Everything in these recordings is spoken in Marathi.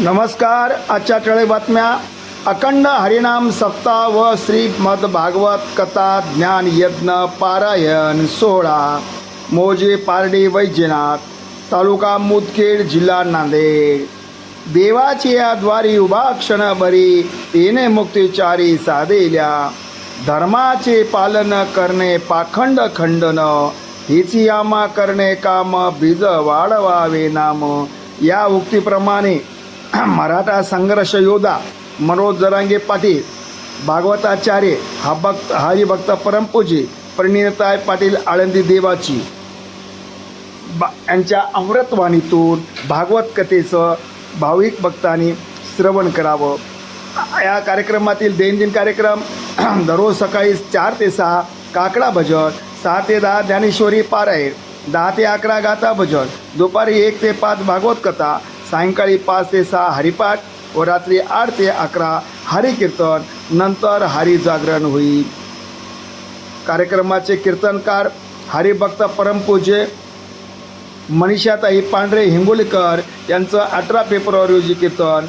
नमस्कार आजच्या टळे बातम्या. अखंड हरिनाम सप्ताह व श्रीमद भागवत कथा ज्ञान यज्ञ पारायण सोहळा. मोजे पारडी वैद्यनाथ तालुका मुदखेड जिल्हा नांदेड. देवाची या द्वारी उभा क्षण बरी तेने मुक्तिचारी साधेल्या. धर्माचे पालन करणे पाखंड खंडन. हिची यामा करणे काम बीज वाढवावे नाम. या उक्तीप्रमाणे मराठा संघर्ष योद्धा मनोज जरांगे पाटील भागवताचार्य हा भक्त हरिभक्त परमपूजी परिणिताय पाटील आळंदी देवाची. बा यांच्या अमृतवाणीतून भागवत कथेचं भाविक भक्तांनी श्रवण करावं. या कार्यक्रमातील दैनंदिन कार्यक्रम दररोज सकाळी चार ते सहा काकडा भजन सहा ते दहा ज्ञानेश्वरी पारायण दहा ते अकरा गाथा भजन दुपारी एक ते पाच भागवत कथा सायंकाळी पाच ते सहा हरिपाठ व रात्री आठ ते अकरा हरिकीर्तन नंतर हरिजागरण होईल कार्यक्रमाचे कीर्तनकार हरिभक्त परमपूज्य मनीषाताई पांढरे हिंगोलीकर यांचं अठरा फेब्रुवारी रोजी कीर्तन.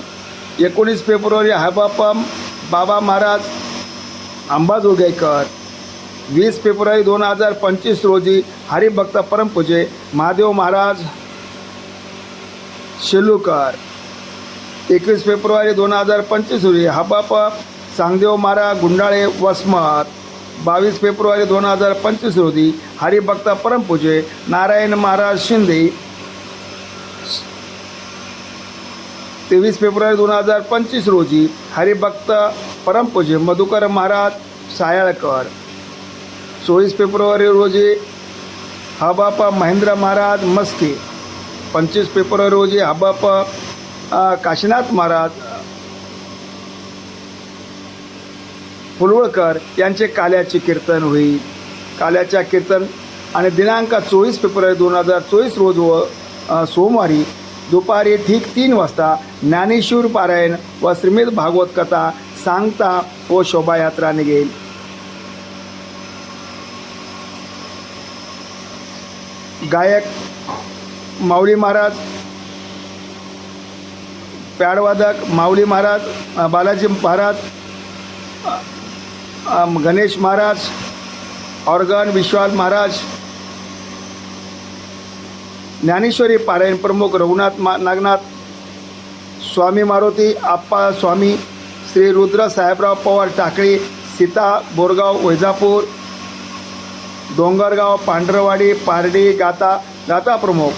एकोणीस फेब्रुवारी हबापम बाबा महाराज अंबाजोगाईकर. वीस फेब्रुवारी दोन हजार पंचवीस रोजी हरिभक्त परमपूजे महादेव महाराज शेलूकर एकवीस फेब्रुवारी दोन हजार पंचवीस रोजी हबाप सांगदेव महाराज गुंडाळे वसमत. बावीस फेब्रुवारी दोन हजार पंचवीस रोजी हरिभक्त परमपूजे नारायण महाराज शिंदे. तेवीस फेब्रुवारी दोन हजार पंचवीस रोजी हरिभक्त परमपूजे मधुकर महाराज सायाळकर. चोवीस फेब्रुवारी रोजी हबापा महेंद्र महाराज मस्के. पंचवीस फेब्रुवारी रोजी आबाप काशीनाथ महाराज फुलवळकर यांचे काल्याचे कीर्तन होईल. काल्याच्या कीर्तन आणि दिनांक चोवीस फेब्रुवारी दोन हजार चोवीस रोज व सोमवारी दुपारी ठीक तीन वाजता ज्ञानेश्वर पारायण व श्रीमद भागवत कथा सांगता व शोभायात्रा निघेल. गायक माऊली महाराज पॅडवादक माऊली महाराज बालाजी महाराज गणेश महाराज ऑर्गन विश्वास महाराज ज्ञानेश्वरी पारायण प्रमुख रघुनाथ मा नागनाथ स्वामी मारुती आप्पा स्वामी श्री रुद्र साहेबराव पवार टाकळी सीता बोरगाव वैजापूर डोंगरगाव पांढरवाडी पारडी गाता गाता प्रमुख.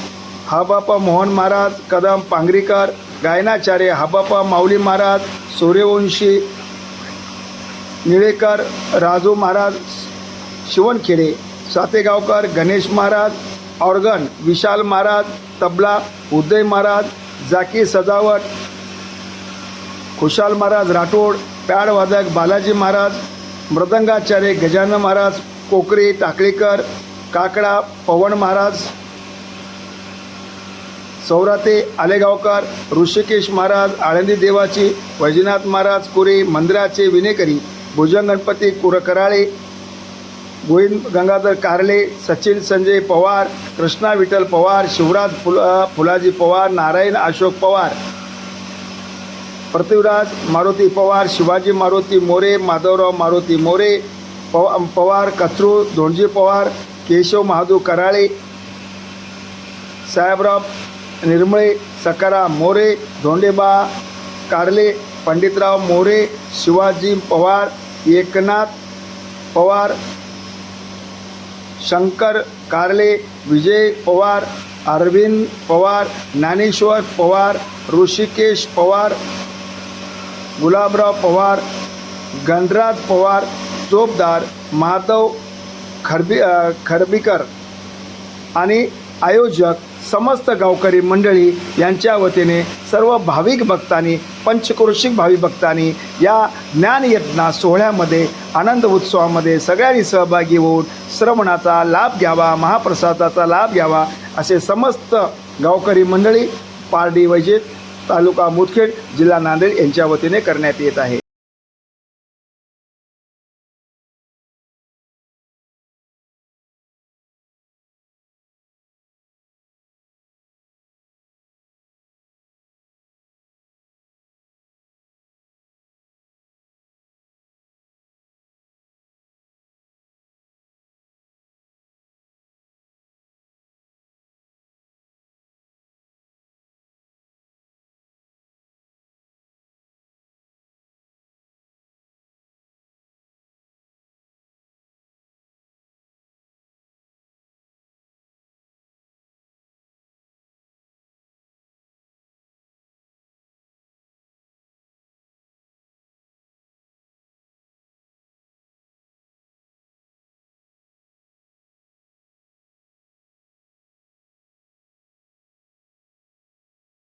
हाबापा मोहन महाराज कदम पांगरीकर गायनाचार्य हाबापा माऊली महाराज सूर्यवंशी निळेकर राजू महाराज शिवणखेडे सातेगावकर गणेश महाराज ऑर्गन विशाल महाराज तबला उदय महाराज जाकी सजावट खुशाल महाराज राठोड पॅडवादक बालाजी महाराज मृदंगाचार्य गजानन महाराज कोकरे टाकळीकर काकडा पवन महाराज सौराते आलेगावकर ऋषिकेश महाराज आळंदी देवाची वैजनाथ महाराज कुरे मंदिराचे विनेकरी भुजंग गणपती कुरकराळे गोविंद गंगाधर कारले सचिन संजय पवार कृष्णा विठ्ठल पवार शिवराज फुला फुलाजी पवार नारायण अशोक पवार पृथ्वीराज मारुती पवार शिवाजी मारुती मोरे माधवराव मारुती मोरे पव पवार कचरू धोंडजी पवार केशव महादू कराळे साहेबराव निर्मळे सकाराम मोरे धोंडेबा कारले पंडितराव मोरे शिवाजी पवार एकनाथ पवार शंकर कारले विजय पवार अरविंद पवार ज्ञानेश्वर पवार ऋषिकेश पवार गुलाबराव पवार गणराज पवार चोपदार माधव खरबी खरबीकर आणि आयोजक समस्त गावकरी मंडळी यांच्या वतीने सर्व भाविक भक्तांनी पंचक्रोशिक भाविक भक्तांनी या ज्ञानयज्ञा सोहळ्यामध्ये आनंद उत्सवामध्ये सगळ्यांनी सहभागी होऊन श्रवणाचा लाभ घ्यावा महाप्रसादाचा लाभ घ्यावा असे समस्त गावकरी मंडळी पारडी वैजेत तालुका मुदखेड जिल्हा नांदेड यांच्या वतीने करण्यात येत आहे.